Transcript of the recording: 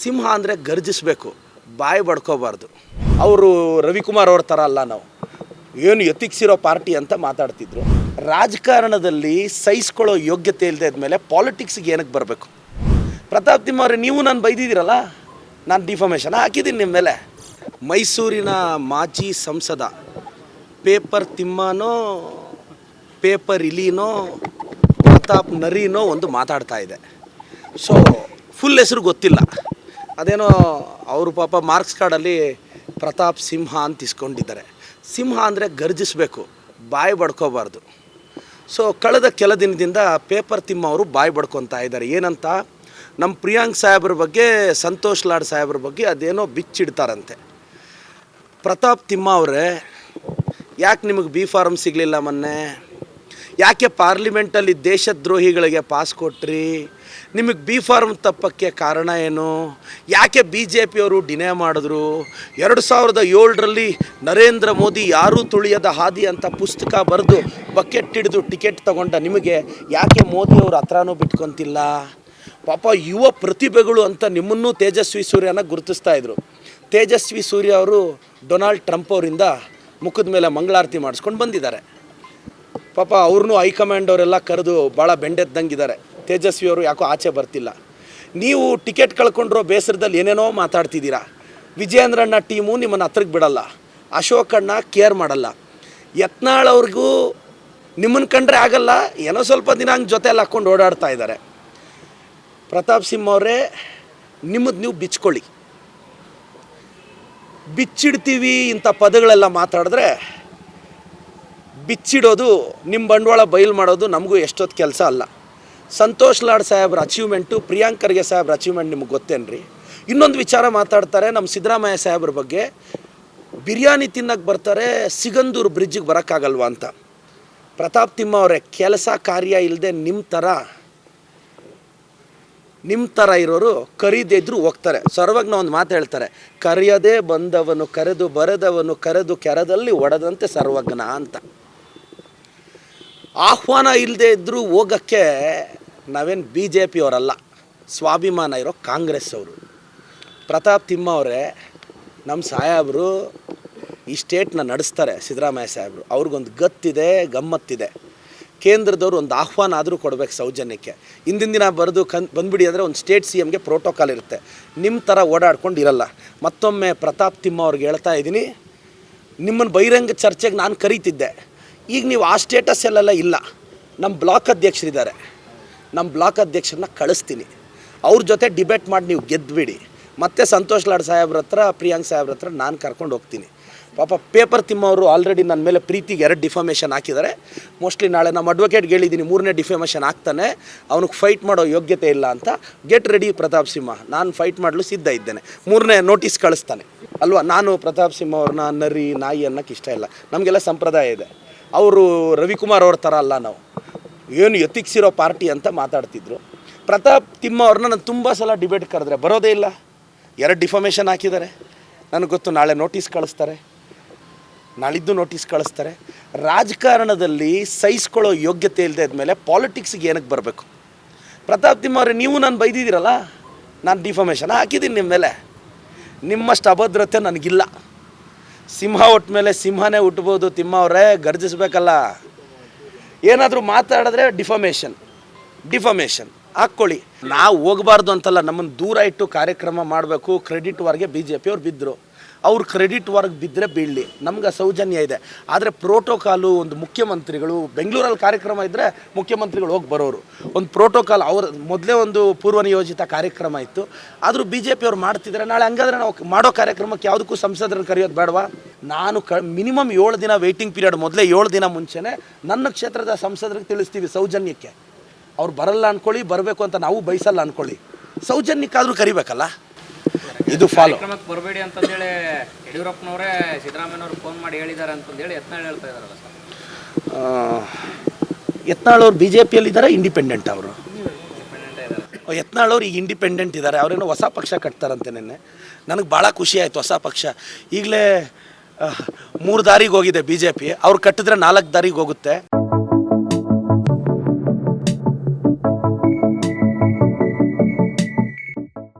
ಸಿಂಹ ಅಂದರೆ ಗರ್ಜಿಸಬೇಕು, ಬಾಯಿ ಬಡ್ಕೋಬಾರ್ದು. ಅವರು ರವಿಕುಮಾರ್ ಅವ್ರ ಥರ ಅಲ್ಲ ನಾವು. ಏನು ಎತ್ತಿಕ್ಸಿರೋ ಪಾರ್ಟಿ ಅಂತ ಮಾತಾಡ್ತಿದ್ರು. ರಾಜಕಾರಣದಲ್ಲಿ ಸಹಿಸ್ಕೊಳ್ಳೋ ಯೋಗ್ಯತೆ ಇಲ್ಲದೆ ಮೇಲೆ ಪಾಲಿಟಿಕ್ಸ್ಗೆ ಏನಕ್ಕೆ ಬರಬೇಕು? ಪ್ರತಾಪ್ ತಿಮ್ಮ ಅವ್ರೆ, ನೀವು ನಾನು ಬೈದಿದ್ದೀರಲ್ಲ? ನಾನು ಡಿಫಾಮೇಷನ್ ಹಾಕಿದ್ದೀನಿ ನಿಮ್ಮ ಮೇಲೆ. ಮೈಸೂರಿನ ಮಾಜಿ ಸಂಸದ, ಪೇಪರ್ ತಿಮ್ಮನೋ, ಪೇಪರ್ ಇಲಿನೋ, ಪ್ರತಾಪ್ ನರಿನೋ ಒಂದು ಮಾತಾಡ್ತಾ ಇದೆ. ಸೊ ಫುಲ್ ಹೆಸರು ಗೊತ್ತಿಲ್ಲ. ಅದೇನೋ ಅವರು ಪಾಪ ಮಾರ್ಕ್ಸ್ ಕಾರ್ಡಲ್ಲಿ ಪ್ರತಾಪ್ ಸಿಂಹ ಅಂತ ಇಸ್ಕೊಂಡಿದ್ದಾರೆ. ಸಿಂಹ ಅಂದರೆ ಗರ್ಜಿಸಬೇಕು, ಬಾಯಿ ಬಡ್ಕೋಬಾರ್ದು. ಸೊ ಕಳೆದ ಕೆಲ ದಿನದಿಂದ ಪೇಪರ್ ತಿಮ್ಮ ಅವರು ಬಾಯಿ ಬಡ್ಕೊತಾ ಇದ್ದಾರೆ. ಏನಂತ? ನಮ್ಮ ಪ್ರಿಯಾಂಕ್ ಸಾಹೇಬ್ರ ಬಗ್ಗೆ, ಸಂತೋಷ್ ಲಾಡ್ ಸಾಹೇಬ್ರ ಬಗ್ಗೆ ಅದೇನೋ ಬಿಚ್ಚಿಡ್ತಾರಂತೆ. ಪ್ರತಾಪ್ ತಿಮ್ಮ ಅವರೇ, ಯಾಕೆ ನಿಮಗೆ ಬಿ ಫಾರ್ಮ್ ಸಿಗಲಿಲ್ಲ ಮೊನ್ನೆ? ಯಾಕೆ ಪಾರ್ಲಿಮೆಂಟಲ್ಲಿ ದೇಶದ್ರೋಹಿಗಳಿಗೆ ಪಾಸ್ ಕೊಟ್ರಿ? ನಿಮಗೆ ಬಿ ಫಾರ್ಮ್ ತಪ್ಪಕ್ಕೆ ಕಾರಣ ಏನು? ಯಾಕೆ ಬಿ ಜೆ ಪಿಯವರು ಡಿನೇ ಮಾಡಿದ್ರು? ಎರಡು ಸಾವಿರದ ಏಳರಲ್ಲಿ ನರೇಂದ್ರ ಮೋದಿ ಯಾರೂ ತುಳಿಯದ ಹಾದಿ ಅಂತ ಪುಸ್ತಕ ಬರೆದು ಬಕೆಟ್ ಹಿಡಿದು ಟಿಕೆಟ್ ತಗೊಂಡ ನಿಮಗೆ ಯಾಕೆ ಮೋದಿಯವರು ಹತ್ರನೂ ಬಿಟ್ಕೊತಿಲ್ಲ? ಪಾಪ ಯುವ ಪ್ರತಿಭೆಗಳು ಅಂತ ನಿಮ್ಮನ್ನೂ ತೇಜಸ್ವಿ ಸೂರ್ಯನ ಗುರುತಿಸ್ತಾ ಇದ್ರು. ತೇಜಸ್ವಿ ಸೂರ್ಯ ಅವರು ಡೊನಾಲ್ಡ್ ಟ್ರಂಪ್ ಅವರಿಂದ ಮುಖದ ಮೇಲೆ ಮಂಗಳಾರತಿ ಮಾಡಿಸ್ಕೊಂಡು ಬಂದಿದ್ದಾರೆ. ಪಾಪ ಅವ್ರನ್ನೂ ಹೈಕಮಾಂಡ್ ಅವರೆಲ್ಲ ಕರೆದು ಭಾಳ ಬೆಂಡೆದ್ದಂಗಿದ್ದಾರೆ. ತೇಜಸ್ವಿ ಅವರು ಯಾಕೋ ಆಚೆ ಬರ್ತಿಲ್ಲ. ನೀವು ಟಿಕೆಟ್ ಕಳ್ಕೊಂಡ್ರೋ ಬೇಸರದಲ್ಲಿ ಏನೇನೋ ಮಾತಾಡ್ತಿದ್ದೀರಾ. ವಿಜಯೇಂದ್ರಣ್ಣ ಟೀಮು ನಿಮ್ಮನ್ನು ಹತ್ರಕ್ಕೆ ಬಿಡಲ್ಲ. ಅಶೋಕಣ್ಣ ಕೇರ್ ಮಾಡಲ್ಲ. ಯತ್ನಾಳ್ ಅವ್ರಿಗೂ ನಿಮ್ಮನ್ನು ಕಂಡ್ರೆ ಆಗಲ್ಲ. ಏನೋ ಸ್ವಲ್ಪ ದಿನ ಹಂಗೆ ಜೊತೆಯಲ್ಲಿ ಹಾಕ್ಕೊಂಡು ಓಡಾಡ್ತಾ ಇದ್ದಾರೆ. ಪ್ರತಾಪ್ ಸಿಂಹ ಅವರೇ, ನಿಮ್ಮದು ನೀವು ಬಿಚ್ಕೊಳ್ಳಿ. ಬಿಚ್ಚಿಡ್ತೀವಿ ಇಂಥ ಪದಗಳೆಲ್ಲ ಮಾತಾಡಿದ್ರೆ ಬಿಚ್ಚಿಡೋದು ನಿಮ್ಮ ಬಂಡವಾಳ ಬಯಲು ಮಾಡೋದು ನಮಗೂ ಎಷ್ಟೊತ್ತು ಕೆಲಸ ಅಲ್ಲ. ಸಂತೋಷ್ ಲಾಡ್ ಸಾಹೇಬ್ರ ಅಚೀವ್ಮೆಂಟು ಪ್ರಿಯಾಂಕರ್ಗೆ ಸಾಹೇಬ್ರ ಅಚೀವ್ಮೆಂಟ್ ನಿಮ್ಗೆ ಗೊತ್ತೇನ್ರಿ? ಇನ್ನೊಂದು ವಿಚಾರ ಮಾತಾಡ್ತಾರೆ ನಮ್ಮ ಸಿದ್ದರಾಮಯ್ಯ ಸಾಹೇಬ್ರ ಬಗ್ಗೆ. ಬಿರಿಯಾನಿ ತಿನ್ನಕ್ಕೆ ಬರ್ತಾರೆ, ಸಿಗಂದೂರು ಬ್ರಿಡ್ಜಿಗೆ ಬರೋಕ್ಕಾಗಲ್ವ ಅಂತ. ಪ್ರತಾಪ್ ತಿಮ್ಮ ಅವರೇ, ಕೆಲಸ ಕಾರ್ಯ ಇಲ್ಲದೆ ನಿಮ್ಮ ಥರ ನಿಮ್ಮ ಥರ ಇರೋರು ಕರೀದೇ ಇದ್ರು ಹೋಗ್ತಾರೆ. ಸರ್ವಜ್ಞ ಒಂದು ಮಾತು ಹೇಳ್ತಾರೆ, ಕರೆಯದೇ ಬಂದವನು ಕರೆದು ಬರೆದವನು ಕರೆದು ಕೆರದಲ್ಲಿ ಒಡೆದಂತೆ ಸರ್ವಜ್ಞ ಅಂತ. ಆಹ್ವಾನ ಇಲ್ಲದೆ ಇದ್ದರೂ ಹೋಗೋಕ್ಕೆ ನಾವೇನು ಬಿ ಜೆ ಪಿಯವರಲ್ಲ ಸ್ವಾಭಿಮಾನ ಇರೋ ಕಾಂಗ್ರೆಸ್ ಅವರು. ಪ್ರತಾಪ್ ತಿಮ್ಮ ಅವರೇ ನಮ್ಮ ಸಾಹೇಬರು ಈ ಸ್ಟೇಟ್ನ ನಡೆಸ್ತಾರೆ ಸಿದ್ದರಾಮಯ್ಯ ಸಾಹೇಬರು. ಅವ್ರಿಗೊಂದು ಗತ್ತಿದೆ, ಗಮ್ಮತ್ತಿದೆ. ಕೇಂದ್ರದವ್ರು ಒಂದು ಆಹ್ವಾನ ಆದರೂ ಕೊಡಬೇಕು ಸೌಜನ್ಯಕ್ಕೆ. ಹಿಂದಿನ ದಿನ ಬರೆದು ಕನ್, ಬಂದ್ಬಿಡಿ ಅಂದರೆ ಒಂದು ಸ್ಟೇಟ್ ಸಿ ಎಮ್ಗೆ ಪ್ರೋಟೋಕಾಲ್ ಇರುತ್ತೆ. ನಿಮ್ಮ ಥರ ಓಡಾಡ್ಕೊಂಡು ಇರಲ್ಲ ಮತ್ತೊಮ್ಮೆ ಪ್ರತಾಪ್ ತಿಮ್ಮ ಅವ್ರಿಗೆ ಹೇಳ್ತಾ ಇದ್ದೀನಿ ನಿಮ್ಮನ್ನು ಬಹಿರಂಗ ಚರ್ಚೆಗೆ ನಾನು ಕರೀತಿದ್ದೆ. ಈಗ ನೀವು ಆ ಸ್ಟೇಟಸ್ಸಲ್ಲೆಲ್ಲ ಇಲ್ಲ. ನಮ್ಮ ಬ್ಲಾಕ್ ಅಧ್ಯಕ್ಷರಿದ್ದಾರೆ. ನಮ್ಮ ಬ್ಲಾಕ್ ಅಧ್ಯಕ್ಷರನ್ನ ಕಳಿಸ್ತೀನಿ. ಅವ್ರ ಜೊತೆ ಡಿಬೇಟ್ ಮಾಡಿ ನೀವು ಗೆದ್ದುಬಿಡಿ ಮತ್ತೆ ಸಂತೋಷ್ ಲಾಡ್ ಸಾಹೇಬ್ರ ಹತ್ರ, ಪ್ರಿಯಾಂಕ್ ಸಾಹೇಬ್ರ ಹತ್ರ ನಾನು ಕರ್ಕೊಂಡು ಹೋಗ್ತೀನಿ. ಪಾಪ ಪೇಪರ್ ತಿಮ್ಮವರು ಆಲ್ರೆಡಿ ನನ್ನ ಮೇಲೆ ಪ್ರೀತಿಗೆ ಎರಡು ಡಿಫಾಮೇಷನ್ ಹಾಕಿದ್ದಾರೆ. ಮೋಸ್ಟ್ಲಿ ನಾಳೆ ನಮ್ಮ ಅಡ್ವೊಕೇಟ್ಗೆ ಹೇಳಿದ್ದೀನಿ, ಮೂರನೇ ಡಿಫಾಮೇಷನ್ ಆಗ್ತಾನೆ. ಅವನಿಗೆ ಫೈಟ್ ಮಾಡೋ ಯೋಗ್ಯತೆ ಇಲ್ಲ ಅಂತ. Get ready Pratap Simha. ನಾನು ಫೈಟ್ ಮಾಡಲು ಸಿದ್ಧ ಇದ್ದೇನೆ. ಮೂರನೇ ನೋಟಿಸ್ ಕಳಿಸ್ತಾನೆ. ಅಲ್ವಾ? ನಾನು ಪ್ರತಾಪ್ ಸಿಂಹ ಅವ್ರನ್ನ ನರಿ, ನಾಯಿ ಅನ್ನೋಕ್ಕೆ ಇಷ್ಟ ಇಲ್ಲ. ನಮಗೆಲ್ಲ ಸಂಪ್ರದಾಯ ಇದೆ. ಅವರು ರವಿಕುಮಾರ್ ಅವ್ರ ಥರ ಅಲ್ಲ ನಾವು. ಏನು ಎತ್ತಿಕ್ಸಿರೋ ಪಾರ್ಟಿ ಅಂತ ಮಾತಾಡ್ತಿದ್ರು. ಪ್ರತಾಪ್ ತಿಮ್ಮ ಅವ್ರನ್ನ ನಾನು ತುಂಬ ಸಲ ಡಿಬೇಟ್ ಕರೆದ್ರೆ ಬರೋದೇ ಇಲ್ಲ. ಎರಡು ಡಿಫಾಮೇಷನ್ ಹಾಕಿದ್ದಾರೆ. ನನಗೆ ಗೊತ್ತು ನಾಳೆ ನೋಟಿಸ್ ಕಳಿಸ್ತಾರೆ. ನಾಳಿದ್ದು ನೋಟಿಸ್ ಕಳಿಸ್ತಾರೆ. ರಾಜಕಾರಣದಲ್ಲಿ ಸಹಿಸ್ಕೊಳ್ಳೋ ಯೋಗ್ಯತೆ ಇಲ್ಲದೆ ಮೇಲೆ ಪಾಲಿಟಿಕ್ಸ್ಗೆ ಏನಕ್ಕೆ ಬರಬೇಕು? ಪ್ರತಾಪ್ ತಿಮ್ಮ ಅವರೇ, ನೀವು ನಾನು ಬೈದಿದ್ದೀರಲ್ಲ? ನಾನು ಡಿಫಾಮೇಷನ್ ಹಾಕಿದ್ದೀನಿ ನಿಮ್ಮ ಮೇಲೆ. ನಿಮ್ಮಷ್ಟು ಅಭದ್ರತೆ ನನಗಿಲ್ಲ. ಸಿಂಹ ಹುಟ್ಟ ಮೇಲೆ ಸಿಂಹನೇ ಹುಟ್ಬೋದು ತಿಮ್ಮ ಗರ್ಜಿಸ್ಬೇಕಲ್ಲ. ಏನಾದರೂ ಮಾತಾಡಿದ್ರೆ ಡಿಫಮೇಷನ್ ಡಿಫಮೇಷನ್, ಹಾಕ್ಕೊಳ್ಳಿ. ನಾವು ಹೋಗಬಾರ್ದು ಅಂತಲ್ಲ, ನಮ್ಮನ್ನು ದೂರ ಇಟ್ಟು ಕಾರ್ಯಕ್ರಮ ಮಾಡಬೇಕು, ಕ್ರೆಡಿಟ್ ವಾರ್ಗೆ ಬಿ ಜೆ ಪಿಯವ್ರು ಬಿದ್ದರು ಅವ್ರು ಕ್ರೆಡಿಟ್ ವರ್ಗ್ ಬಿದ್ದರೆ ಬೀಳಲಿ. ನಮ್ಗೆ ಸೌಜನ್ಯ ಇದೆ. ಆದರೆ ಪ್ರೋಟೋಕಾಲು ಒಂದು ಮುಖ್ಯಮಂತ್ರಿಗಳು, ಬೆಂಗಳೂರಲ್ಲಿ ಕಾರ್ಯಕ್ರಮ ಇದ್ದರೆ ಮುಖ್ಯಮಂತ್ರಿಗಳು ಹೋಗಿ ಬರೋರು. ಒಂದು ಪ್ರೋಟೋಕಾಲ್ ಅವ್ರ, ಮೊದಲೇ ಒಂದು ಪೂರ್ವನಿಯೋಜಿತ ಕಾರ್ಯಕ್ರಮ ಇತ್ತು. ಆದರೂ ಬಿ ಜೆ ಪಿಯವ್ರು ಮಾಡ್ತಿದ್ದಾರೆ ನಾಳೆ ಹಂಗಾದ್ರೆ ನಾವು ಮಾಡೋ ಕಾರ್ಯಕ್ರಮಕ್ಕೆ ಯಾವುದಕ್ಕೂ ಸಂಸದರನ್ನು ಕರೆಯೋದು ಬೇಡವಾ? ನಾನು ಕ ಮಿನಿಮಮ್ ಏಳು ದಿನ ವೆಯ್ಟಿಂಗ್ ಪೀರಿಯಡ್ ಮೊದಲೇ ಏಳು ದಿನ ಮುಂಚೆನೇ ನನ್ನ ಕ್ಷೇತ್ರದ ಸಂಸದರಿಗೆ ತಿಳಿಸ್ತೀವಿ ಸೌಜನ್ಯಕ್ಕೆ. ಅವ್ರು ಬರಲ್ಲ ಅನ್ಕೊಳ್ಳಿ, ಬರಬೇಕು ಅಂತ ನಾವು ಬಯಸಲ್ಲ ಅನ್ಕೊಳ್ಳಿ. ಸೌಜನ್ಯಕ್ಕಾದರೂ ಕರಿಬೇಕಲ್ಲ? ಇದು ಫಾಲೋ ಬರಬೇಡಿ ಅಂತಂದೇಳಿ ಯಡಿಯೂರಪ್ಪನವರೇ ಸಿದ್ದರಾಮಯ್ಯವ್ರು ಫೋನ್ ಮಾಡಿ ಹೇಳಿದ್ದಾರೆ ಅಂತಂದೇಳಿ ಯತ್ನಾಳ್ ಹೇಳ್ತಾ ಇದಾರಲ್ಲ ಸರ್. ಯತ್ನಾಳ್ ಅವರು ಬಿ ಜೆ ಪಿಯಲ್ಲಿದ್ದಾರೆ ಇಂಡಿಪೆಂಡೆಂಟ್ ಅವರು ಯತ್ನಾಳ್ ಅವ್ರು ಈಗ ಇಂಡಿಪೆಂಡೆಂಟ್ ಇದ್ದಾರೆ ಅವರೇನೋ ಹೊಸ ಪಕ್ಷ ಕಟ್ತಾರಂತೆ ನಿನ್ನೆ. ನನಗೆ ಭಾಳ ಖುಷಿ ಆಯಿತು ಹೊಸ ಪಕ್ಷ. ಈಗಲೇ ಮೂರು ದಾರಿಗೆ ಹೋಗಿದೆ ಬಿ ಜೆ ಪಿ ಅವ್ರು ಕಟ್ಟಿದ್ರೆ ನಾಲ್ಕು ದಾರಿಗೆ ಹೋಗುತ್ತೆ.